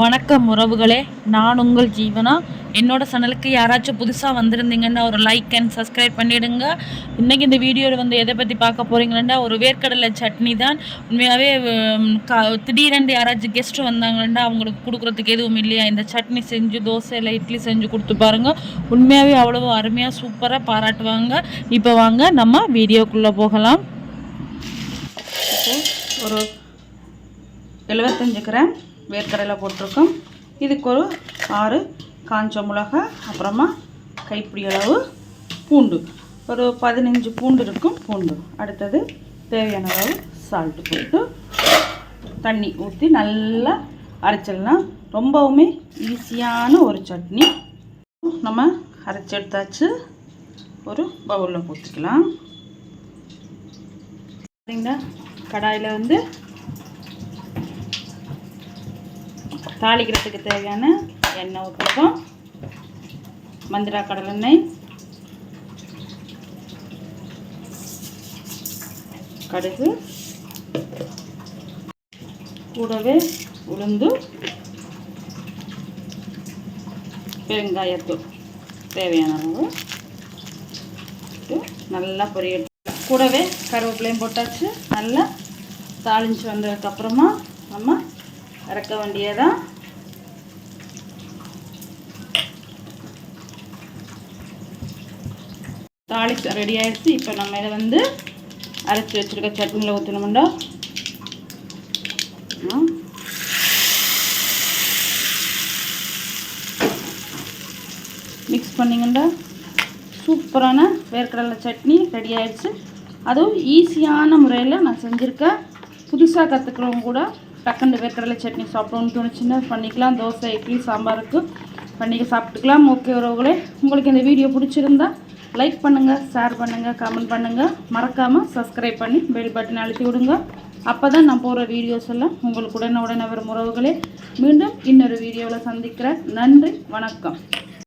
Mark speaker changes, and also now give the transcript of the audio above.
Speaker 1: வணக்கம் உறவுகளே. நான் உங்கள் ஜீவனா? என்னோட சேனலுக்கு யாராச்சும் புதுசாக வந்திருந்தீங்கன்னா ஒரு லைக் அண்ட் சப்ஸ்கிரைப் பண்ணிவிடுங்க இன்றைக்கி இந்த வீடியோவில் வந்து எதை பற்றி பார்க்க போகிறீங்கன்னா ஒரு வேர்க்கடலை சட்னி தான். உண்மையாகவே திடீரென்று யாராச்சும் கெஸ்ட்டு வந்தாங்கன்னா அவங்களுக்கு கொடுக்குறதுக்கு எதுவும் இல்லையா? இந்த சட்னி செஞ்சு தோசை இல்லை இட்லி செஞ்சு கொடுத்து பாருங்கள் உண்மையாகவே அவ்வளோ அருமையாக சூப்பராக பாராட்டுவாங்க. இப்போ வாங்க நம்ம வீடியோக்குள்ளே போகலாம். ஒரு எழுபத்தஞ்சு கிராம் வேர்க்கடலை போட்டிருக்கோம். இதுக்கு ஒரு ஆறு காஞ்ச மிளகா அப்புறமா கைப்பிடி அளவு பூண்டு. ஒரு பதினஞ்சு பூண்டு இருக்கும் பூண்டு. அடுத்தது தேவையான அளவு சால்ட்டு போட்டு தண்ணி ஊற்றி நல்லா அரைச்சிடலாம். ரொம்பவுமே ஈஸியான ஒரு சட்னி. நம்ம அரைச்சி எடுத்தாச்சு. ஒரு பவுலில் ஊற்றிக்கலாம் சரிங்களா கடாயில் வந்து தாளிக்கிறதுக்கு தேவையான எண்ணெய் ஊற்றிருக்கோம் மந்திரா கடலெண்ணெய் கடுகு. கூடவே உளுந்து. பெருங்காயத்தூள் தேவையான அளவு. நல்லா பொரிய கூடவே கருவேப்பிலையும் போட்டாச்சு. நல்லா தாளிஞ்சு வந்ததுக்கப்புறமா நம்ம இறக்க வேண்டியதான் தாளிச்சு ரெடி ஆகிடுச்சு இப்போ நம்ம இதை வந்து அரைச்சி வச்சுருக்க சட்னியில் ஊற்றணுமுண்டா மிக்ஸ் பண்ணிங்கண்டா. சூப்பரான வேர்க்கடலை சட்னி ரெடி ஆகிடுச்சு அதுவும் ஈஸியான முறையில் நான் செஞ்சுருக்கேன் புதுசாக கற்றுக்கிறவங்க கூட டக்குன்னு வேர்க்கடலை சட்னி சாப்பிடணும்னு தோணுச்சுன்னா பண்ணிக்கலாம். தோசை இட்லி சாம்பாருக்கு பண்ணிக்க சாப்பிட்டுக்கலாம். ஓகே உறவுகளே உங்களுக்கு இந்த வீடியோ பிடிச்சிருந்தா லைக் பண்ணுங்கள் ஷேர் பண்ணுங்கள் கமெண்ட் பண்ணுங்கள் மறக்காமல் சப்ஸ்கிரைப் பண்ணி பெல் பட்டன் அழுத்தி விடுங்க. அப்போ தான் நான் போகிற வீடியோஸ் எல்லாம் உங்களுக்கு உடனே உடனே வரும் உறவுகளே. மீண்டும் இன்னொரு வீடியோவில் சந்திக்கிறேன். நன்றி வணக்கம்.